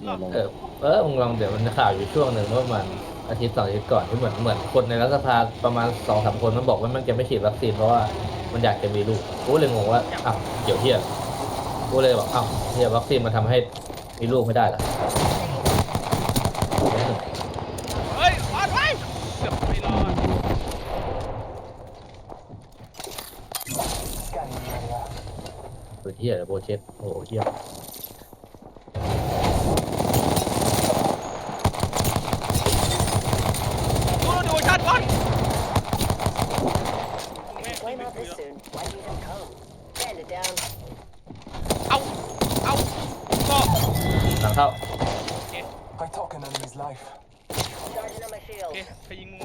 เนี่ยลงเออเออมึงลองเดี๋ยวมันข่าวอยู่ช่วงหนึ่งว่ามันอาทิตย์สองอาทิตย์ก่อนที่เหมือนเหมือนคนในรัฐสภาประมาณสองสามคนมันบอกว่ามันจะไม่ฉีดวัคซีนเพราะว่ามันอยากจะมีลูกกูเลยงงว่าอ้าวเกี่ยวเที่ยกูเลยบอกอ้าวเที่ยวัคซีนมันทำให้มีลูกไม่ได้เหรอเฮ้ยรอดไว้เกือบไม่รอดตัวเที่ยโบเช็ดโอ้โหเที่ย ดูดูชาติก่อน แม่ง Flame ไม่ out คุย this แล้ว soon. Why even come? Stand it down. เอาเอาก็หลังเข้า I took an enemy's life. Charging on my โอ shield. เคใครยิงมึง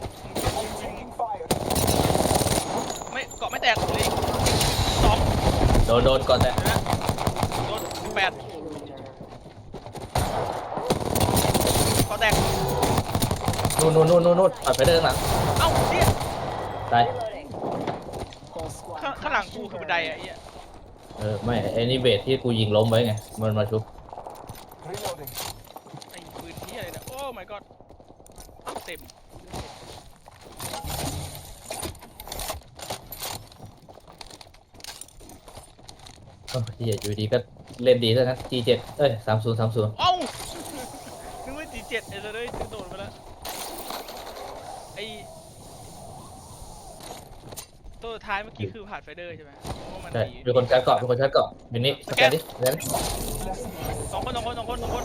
I'm taking fire. ไม่เกาะไม่แตกเลยสองโดนโดนก่อนแต่เห็นไหมโดนแปด เกาะแตก นู่นนู่นนู่นนู่นนู่นปัดไปเดินหลังเอ้าเชี่ยตาย Reloading. Whole squad. ข้างข้างหลังกูคือบันไดอะไอ้เหี้ยเออไม่ไอ้นี่เบสที่กูยิงล้มไว้ไงมันมาชุบ Reloading. ไอ้ปืนที่อะไรเนี่ยโอ้ my god เต็มโอ้เฮียอยู่ดีก็เล่นดีซะนะ G7 เอ้ยสามศูนย์สามศูนย์เอ้านึกว่าจีเจ็ดไอ้เลยจะโดดไปแล้วไอ้ ตัวสุดท้ายเมื่อกี้คือผ่านไฟเดอร์ใช่ไหมว่ามันใช่หนีมีคนชัดเกาะมีคนชัดเกาะมินี่สแกนดิสแกนดิสองคนสองคนสองคนสองคน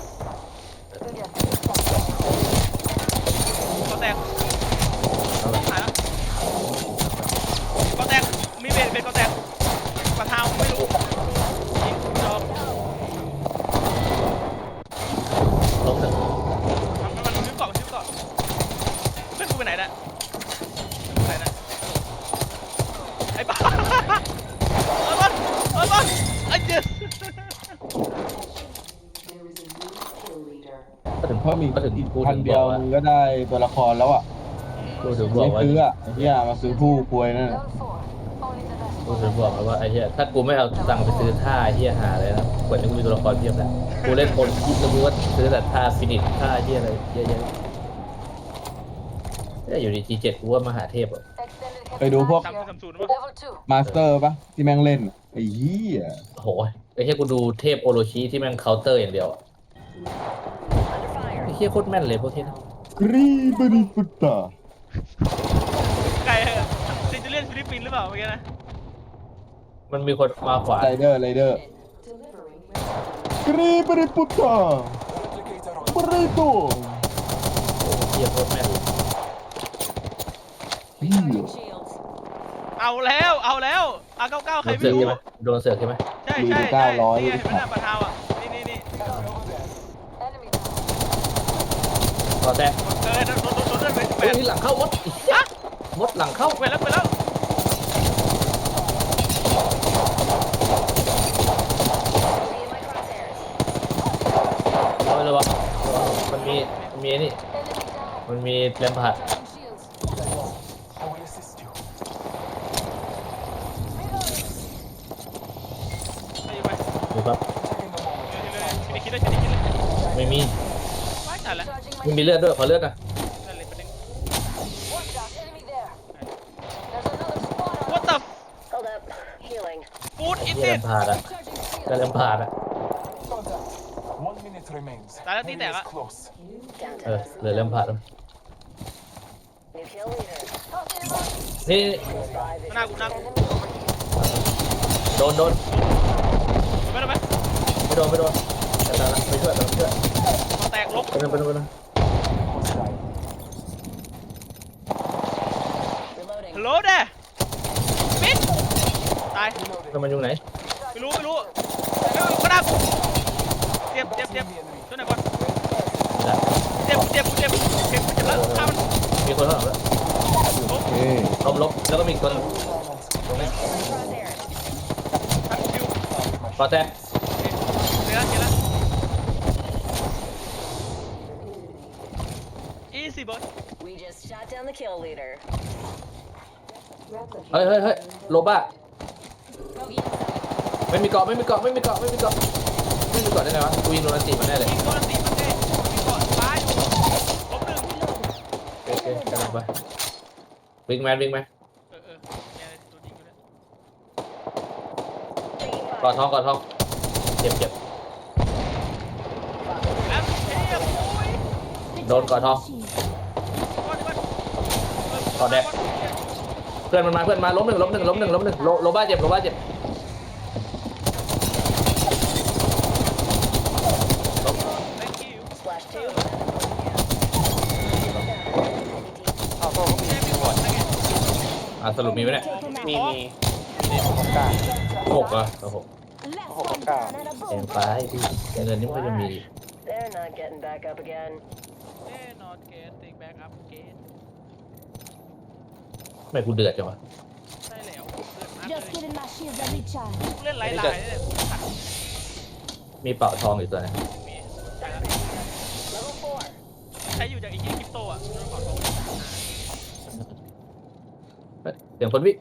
มอีกก็ถึงอีกพูดพันถึงเดีบยอวกว่ามึงก็ได้ตัวละครแล้วอะพูดถึงบอกไม่ว่าซื้ออะไอ้เหี้ยมาซื้อผู้กลวยนั่นน่ะพูดถึงบอกว่าไอ้เหี้ยถ้ากูไม่เอาตังค์ไปซื้อท่าไอ้เหี้ยหาเลยนะกว่าจะกูมีตัวละครเพียบแล้วกูเล่นคนคิดแล้วกูก็ซื้อแต่ท่าฟินิชท่าไอ้เหี้ยอะไรเยอะแยะแต่อยู่ดี G7 กูว่ามาหาเทพอะไปดูพวกสามสามศูนย์ป่ะ Level two. มาสเตอร์ปะที่แม่งเล่นไอ้เหี้ยโอ้โหไอ้เหี้ยกูดูเทพโอโรชิที่แม่งเคาน์เตอร์อย่างเดียวอะ เหี้ยโคตรแม่นเลยพวกเทพกรีบริฟุตตาไกลเซนจูเลียนฟิลิปปินส์หรือเปล่าเมื่อกี้นะมันมีคนมาขวาไรเดอร์ไรเดอร์กรีบริฟุตตา Replicator on. บริโตเหี้ยโคตรแม่นเลยเหี้ย Shields. เอาแล้วเอาแล้วอาเก้าเก้าใครโดนเสืไม่อกรู้ใช่ไหมโดนเสือกใช่ไหมใช่ใช่ใช่นี่ไงเห็นไหมหน้าปะเท้าอะนี่นี่นี่ Enemy ต่อแต่เออโดนโดนโดนโดนไปแปเฮ้ยดนี่หลังเข้ามดมดหลังเข้าไปแล้วไปแล้ว in my crosshairs. เอาเลยวะมันมีมันมีนี่มันมีแรมผัด I will assist you. ไปอยู่ไป ดูครับ Taking a moment. ฉันได้คิดเลยฉันได้คิดเลย ไม่มี ว้ายตายแล้วไม่มีเลือดด้วยขอเลือดหนะนั่นเลยประเด็น One shot. Enemy there. There's another squad on. what the Hold up. Healing. food is ที่แร it มพาร์ดอะ Charging ก็ shield. แรมพาร์ดอะ Contact. One minute remains. Dale, Area tita, is va. close. Down เอ to อ us. เหลือแรมพาร์ดแล้ว New kill leader. นี่ Five is หน้ากูหน้ากู enemy over here. โดนโดนไม่ได้ไหมไม่โดนไม่โดนแต่ตาละไปช่วยไปช่วยคอแตกลบไปนึงไปนึงไปนึง Hostile. Reloading. ฮัลโหลเด้ปิดตาย Reloading. แล้วมันอยู่ไหนไม่รู้ไม่รู้เอ้ยก็ได้กูเจ็บเจ็บเจ็บ Battling the enemy. ช่วยหน่อยก่อนไม่ได้เจ็บเจ็บเจ็บเจ็บเจ็บแล้วฆ่ามันมีคนข้างหลังแล้วโอเคล้มล้มแล้วก็มีอีกคนตรงนี้ Crosshairs. ฆ่าคิวขอแต่เดี๋ยวเดี๋ยวแล้ว easy boy We just shot down the kill leader. เฮ้ยเฮ้ยเฮ้ยโลบ้อี้ไม่มีเกาะไม่มีเกาะไม่มีเกาะไม่มีเกาะไม่มีเกาะได้ไงวะกูยิงโดนตีมันแน่เลยโตีมันแน่เกยโอเคโอเคกำลังไปวิ่งแมนวิ่งแมนกอดท้องกอดท้องเจ็บเจ็บโโดนกอดท้องกอดแดก เพื่อนมันมาเพื่อนมาล้มหนึ่งล้มหนึ่งล้มหนึ่งล้มหนึ่งโลโลบ้าเจ็บโลบ้าเจ็บแ thank you Slash two. เอาโซ่ก็มีแค่มีกดนะไงอะสรุปมีไหมเนี่ยมีมีมีหกของกลางหกเหรอะหกหกของกลางแพงไปพี่เงินนี่มันก็จะมี They're not getting back up again. เอ้ not getting back up again ไม่กูเดือดจังวะใช่แล้วเดือดมาก Just เลย getting my shields a recharge. เล่นไร้ลายเนี่ยมีเป่าทองอีกตัวหนึงมีใช่แล้ว Level four. ใช้อยู่จากไอ้ยี่คริปโตอะโดนขอโทษเฮ้ยเสียงคนวิ่ง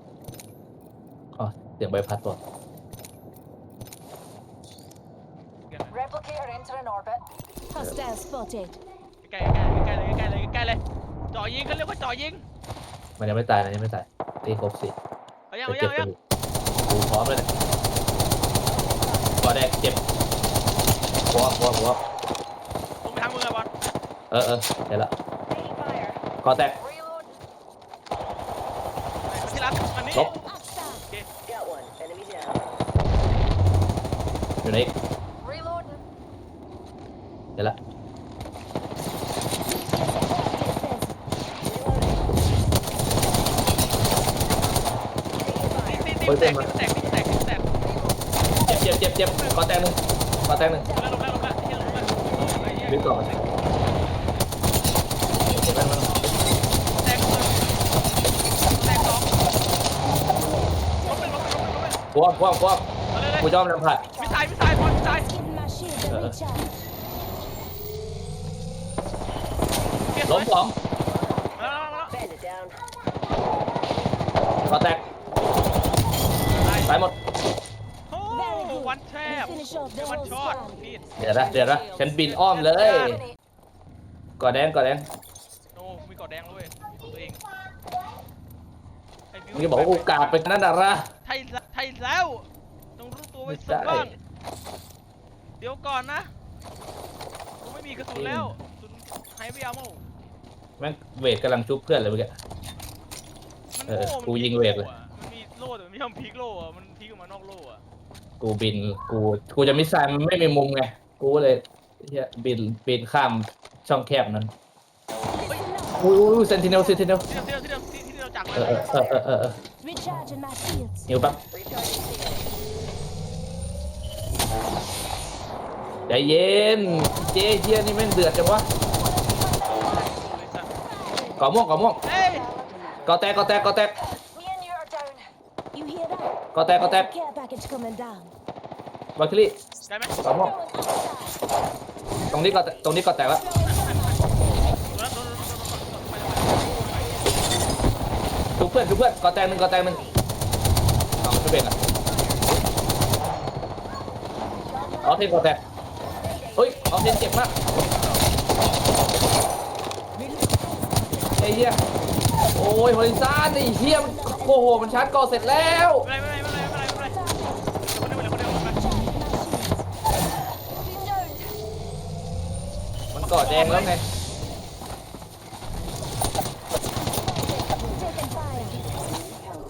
อ๋อเสียงใบพัดตัว Replicator entering orbit. Hostile spotted. ใกล้ใกล้ใกล้เลยใกล้เลยใกล้เลยจ่อยิงเขาเรียกว่าจ่อยิง มันยังไม่ตายนะยังไม่ตายตีครบสิเอายังไปเอายัเจ็บงเอากัยันงกูพร้อมเลยเนี่ยกอแดกเจ็บหัวหัวหัวลงไปทางมือะบอลเออเออเดี๋ยวละ Taking fire. กอแตก Reload. ที่รักอันนี้ลบ Outside. Got one. Enemy down. อยู่ใน Reloading. เดี๋ยวละ ตีตีแตกแตกแตกแตกเจ็บเจ็บเจ็บเจ็บกอแตกหนึ่งกอแตกหนึ่งลงแล้วลงแล้วที่ลงแล้ววิ่งก่อนเจ็บไปมันแตกเลยแตกสองลบไปลบไปลบไปลบไปพวกพวกพวกเอาเลยเลยกูยอมลำพัดมิสไซล์มิสไซล์บอลมิสไซล์ Getting my shields a Uh-uh. recharge. เกียร์สล้วมยสองมาแล้วมาแล้ว Bandit down. กอแตก วันแทบวันช็อตพีดเดี๋ยวนะเดี๋ยวนะฉันบินอ้อมเลยกอแดงกอแดงโอ้มีกอดแดงด้วยมีตัวเองไบิวมึงจะบอกว่าโอกาสเป็นนั่นน่ะละไทยไทยแล้วต้องรู้ตัวไว้สักบ้างเดี๋ยวก่อนนะกูไม่มีกระสุนแล้วกระสุนไฮไม่เอามั่งแม่งเวทกำลังชุบเพื่อนเลยเมื่อกี้มันเออโง่กูมันยิงเวทเลยมันมีโล่แต่มันไม่ทำพีกโล่อะมันพีกออกมานอกโล่อะ กูบิน กู กูจะมิสไซล์มันไม่มีมุมไง กูก็เลยเฮียบิน บินข้ามช่องแคบนั้นอุ้ยอุ้ยเซนติเนลเซนติเนลที่เราที่เราที่เราที่ที่เราจากมาเออเออเออเออเออ Recharging my shields. หิวแป๊บ Recharging shield. ใจเย็น เจเฮียนี่แม่งเดือดจังวะก่อม่วงก่อม่วงเฮ้ยก่อแตกก่อแตกก่อแตก Me and you are down. You hear that? ก่อแตกก่อแตก Care package coming down. บาคิลี่ได้ไหมก่อม่วง Throwing outside. ตรงนี้ก่อแตกตรงนี้ก่อแตกแล้วโดนแล้วโดนแล้วโดนแล้วโดนแล้วทุกเพื่อนทุกเพื่อนก่อแตกหนึ่งก่อแตกหนึ่งเอาไม่เป็นอะเอาเทนก่อแตกเฮ้ยเอาเทนเจ็บมากไอ้เหี้ย โอ้ยฮอริซานไอ้เหี้ยมโอ้โหมันชาร์จก่อเสร็จแล้วไม่เป็นไรไม่เป็นไรไม่เป็นไรไม่เป็นไรคนเดียวคนเดียวคนเดียวมันก่อแดงแล้วไง Taking fire.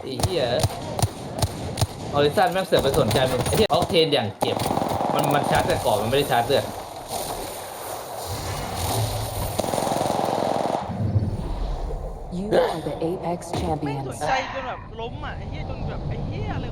ไอ้เหี้ย ออริสันแม่งเสือกไปสนใจมึงไอ้เหี้ยออกเทนอย่างเจ็บ มันมันชาร์จแต่ก่อนมันไม่ได้ชาร์จเลือด You are the Apex ไม่สน champions. ใจจนแบบล้มอะไอ้เหี้ยจนแบบไอ้เหี้ยอะไรของ